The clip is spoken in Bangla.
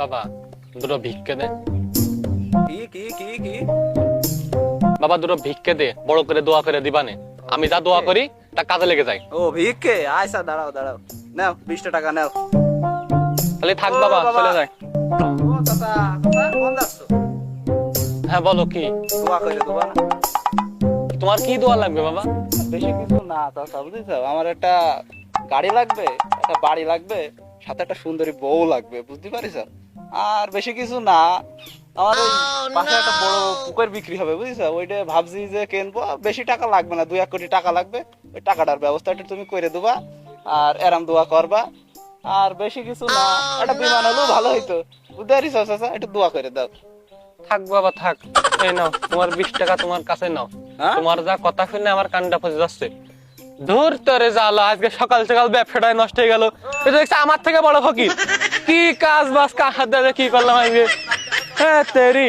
বাবা দুটো ভিক্ষে দে। কি কি কি কি? বাবা দুটো ভিক্ষে দে বড় করে দোয়া করে দিবানে আমি যা দোয়া করি তা কাজে লেগে যায়। ও ভিক্ষে? আয়সা দাঁড়াও দাঁড়াও। নাও বিশটা টাকা নাও। তাহলে থাক বাবা। চলে যায়। যাচ্ছ হ্যাঁ বলো কি? দোয়া করে দেবা না তোমার কি দোয়া লাগবে বাবা? বেশি কিছু না চাচা বুঝেছ? আমার একটা গাড়ি লাগবে একটা বাড়ি লাগবে। সাথে একটা সুন্দরী বউ লাগবে বুঝতে পারিস? আর বেশি কিছু না। আমার ওই পাশে একটা বড় পুকুর বিক্রি হবে বুঝেছ ওইটা ভাবছি যে কিনবো বেশি টাকা লাগবে না দুই এক কোটি টাকা লাগবে। ওই টাকাটার ব্যবস্থাটা তুমি করে দেবা আর এরাম দোয়া করবা। আর বেশি কিছু না একটা বিমান হলেও ভালো হইতো। বুঝতে পারিস চাচা? একটু দোয়া করে দাও। থাক বাবা থাক। এই নাও তোমার বিশ টাকা তোমার কাছে নাও। হ্যাঁ? তোমার যা কথা শুনে আমার কানটা ফসে যাচ্ছে। ধুর তোরে জালো আজকে সকাল সকাল ব্যবসাটাই নষ্ট হয়ে গেল। এটা দেখছি আমার থেকে বড় ফকির। কি কাজ বাজ কাহার দাদা কি করলাম আজকে হ্যাঁ তেরি।